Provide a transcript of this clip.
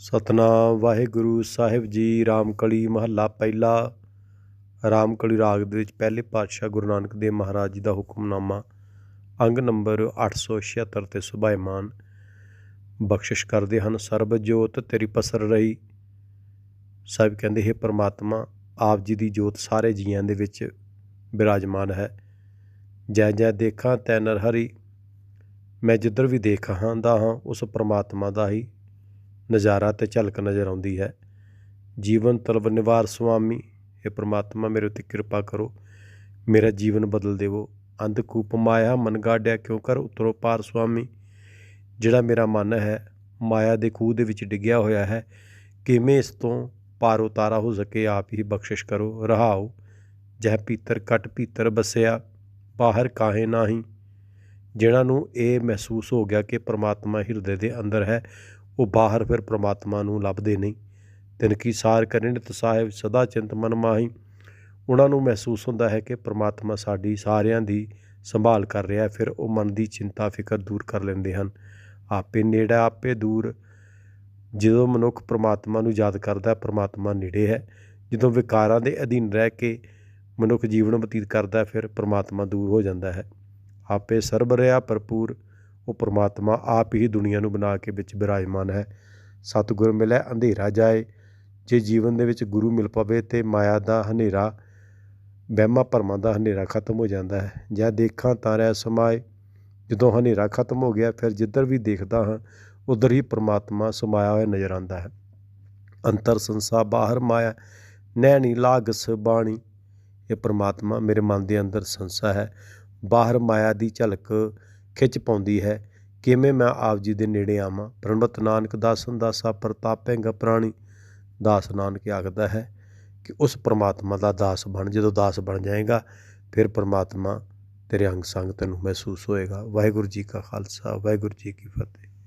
ਸਤਨਾਮ ਵਾਹਿਗੁਰੂ ਸਾਹਿਬ ਜੀ, ਰਾਮਕਲੀ ਮਹੱਲਾ ਪਹਿਲਾ, ਰਾਮਕਲੀ ਰਾਗ ਦੇ ਵਿੱਚ ਪਹਿਲੇ ਪਾਤਸ਼ਾਹ ਗੁਰੂ ਨਾਨਕ ਦੇਵ ਮਹਾਰਾਜ ਜੀ ਦਾ ਹੁਕਮਨਾਮਾ, ਅੰਗ ਨੰਬਰ 876 ਤੇ ਸੁਭਾਇਮਾਨ। ਬਖਸ਼ਿਸ਼ ਕਰਦੇ ਹਨ, ਸਰਬ ਜੋਤ ਤੇਰੀ ਪਸਰ ਰਹੀ। ਸਾਹਿਬ ਕਹਿੰਦੇ, ਹੈ ਪ੍ਰਮਾਤਮਾ, ਆਪ ਜੀ ਦੀ ਜੋਤ ਸਾਰੇ ਜੀਆਂ ਦੇ ਵਿੱਚ ਬਿਰਾਜਮਾਨ ਹੈ। ਜੈ ਜੈ ਦੇਖਾਂ, ਤੈ ਨਰਹਰੀ। ਮੈਂ ਜਿੱਧਰ ਵੀ ਦੇਖ, ਹਾਂ ਹਾਂ, ਉਸ ਪ੍ਰਮਾਤਮਾ ਦਾ ਹੀ। ਨਜ਼ਾਰਾ ਤੇ ਝਲਕ ਨਜ਼ਰ ਆਉਂਦੀ ਹੈ। ਜੀਵਨ ਤਲਬ ਨਿਵਾਰ ਸੁਆਮੀ ਇਹ ਪ੍ਰਮਾਤਮਾ ਮੇਰੇ ਉੱਤੇ ਕਿਰਪਾ ਕਰੋ। ਮੇਰਾ ਜੀਵਨ ਬਦਲ ਦੇਵੋ। ਅੰਧਕੂਪ ਮਾਇਆ, ਮਨ ਗਾਡਿਆ ਕਿਉਂ ਕਰ? ਉਤਰੋ ਪਾਰ ਸੁਆਮੀ। ਜਿਹੜਾ ਮੇਰਾ ਮਨ ਹੈ, ਮਾਇਆ ਦੇ ਖੂਹ ਦੇ ਵਿੱਚ ਡਿੱਗਿਆ ਹੋਇਆ ਹੈ, ਕਿਵੇਂ ਇਸ ਤੋਂ ਪਾਰ ਉਤਾਰਾ ਹੋ ਸਕੇ, ਆਪ ਹੀ ਬਖਸ਼ਿਸ਼ ਕਰੋ। ਰਹਾਓ। ਜਹ ਪੀਤਰ ਕਟ ਪੀਤਰ ਬਸਿਆ, ਬਾਹਰ ਕਾਹੇ ਨਾਹੀ। ਜਿਹਨਾਂ ਨੂੰ ਇਹ ਮਹਿਸੂਸ ਹੋ ਗਿਆ ਕਿ ਪ੍ਰਮਾਤਮਾ ਹਿਰਦੇ ਦੇ ਅੰਦਰ ਹੈ ਉਹ ਬਾਹਰ ਫਿਰ ਪ੍ਰਮਾਤਮਾ ਨੂੰ ਲੱਭਦੇ ਨਹੀਂ। ਤਿਨ ਕੀ ਸਾਰ ਕਰੇ ਨਿਤ ਸਾਹਿਬ ਸਦਾ ਚਿੰਤ ਮਨ ਮਾਹੀ। ਉਹਨਾਂ ਨੂੰ ਮਹਿਸੂਸ ਹੁੰਦਾ ਹੈ ਕਿ ਪ੍ਰਮਾਤਮਾ ਸਾਡੀ ਸਾਰਿਆਂ ਦੀ ਸੰਭਾਲ ਕਰ ਰਿਹਾ ਹੈ। ਫਿਰ ਉਹ ਮਨ ਦੀ ਚਿੰਤਾ, ਫਿਕਰ ਦੂਰ ਕਰ ਲੈਂਦੇ ਹਨ। ਆਪੇ ਨੇੜਾ, ਆਪੇ ਦੂਰ। ਜਦੋਂ ਮਨੁੱਖ ਪ੍ਰਮਾਤਮਾ ਨੂੰ ਯਾਦ ਕਰਦਾ ਹੈ, ਪ੍ਰਮਾਤਮਾ ਨੇੜੇ ਹੈ। ਜਦੋਂ ਵਿਕਾਰਾਂ ਦੇ ਅਧੀਨ ਰਹਿ ਕੇ ਮਨੁੱਖ ਜੀਵਨ ਬਤੀਤ ਕਰਦਾ ਫਿਰ ਪ੍ਰਮਾਤਮਾ ਦੂਰ ਹੋ ਜਾਂਦਾ ਹੈ। ਆਪੇ ਸਰਬ ਰਿਹਾ, ਭਰਪੂਰ। ਉਹ ਪ੍ਰਮਾਤਮਾ ਆਪ ਹੀ ਦੁਨੀਆ ਨੂੰ ਬਣਾ ਕੇ ਵਿੱਚ ਬਿਰਾਜਮਾਨ ਹੈ। ਸਤਿਗੁਰ ਮਿਲੇ, ਅੰਧੇਰਾ ਜਾਏ। ਜੇ ਜੀਵਨ ਦੇ ਵਿੱਚ ਗੁਰੂ ਮਿਲ ਪਵੇ ਤੇ ਮਾਇਆ ਦਾ ਹਨੇਰਾ, ਵਹਿਮਾਂ ਭਰਮਾਂ ਦਾ ਹਨੇਰਾ ਖਤਮ ਹੋ ਜਾਂਦਾ ਹੈ। ਜਾਂ ਦੇਖਾਂ ਤਾਂ ਰਹਿ ਸਮਾਏ। ਜਦੋਂ ਹਨੇਰਾ ਖਤਮ ਹੋ ਗਿਆ, ਫਿਰ ਜਿੱਧਰ ਵੀ ਦੇਖਦਾ ਹਾਂ, ਉਧਰ ਹੀ ਪ੍ਰਮਾਤਮਾ ਸਮਾਇਆ ਹੋਇਆ ਨਜ਼ਰ ਆਉਂਦਾ ਹੈ। ਅੰਤਰ ਸੰਸਾ ਬਾਹਰ ਮਾਇਆ, ਨੈਣੀ, ਲਾਗਸ, ਬਾਣੀ। ਇਹ ਪ੍ਰਮਾਤਮਾ ਮੇਰੇ ਮਨ ਦੇ ਅੰਦਰ ਸੰਸਾ ਹੈ। ਬਾਹਰ ਮਾਇਆ ਦੀ ਝਲਕ ਖਿੱਚ ਪਾਉਂਦੀ ਹੈ, ਕਿਵੇਂ ਮੈਂ ਆਪ ਜੀ ਦੇ ਨੇੜੇ ਆਵਾਂ? ਪ੍ਰਣਵਤ ਨਾਨਕ ਦਾਸਨ ਦਾਸਾ ਪ੍ਰਤਾਪੈਂਗ ਪ੍ਰਾਣੀ। ਦਾਸ ਨਾਨਕ ਆਖਦਾ ਹੈ ਕਿ ਉਸ ਪ੍ਰਮਾਤਮਾ ਦਾ ਦਾਸ ਬਣ, ਜਦੋਂ ਦਾਸ ਬਣ ਜਾਏਗਾ, ਫਿਰ ਪ੍ਰਮਾਤਮਾ ਤੇਰੇ ਅੰਗ ਸੰਗ ਤੈਨੂੰ ਮਹਿਸੂਸ ਹੋਏਗਾ। ਵਾਹਿਗੁਰੂ ਜੀ ਕਾ ਖਾਲਸਾ, ਵਾਹਿਗੁਰੂ ਜੀ ਕੀ ਫਤਿਹ।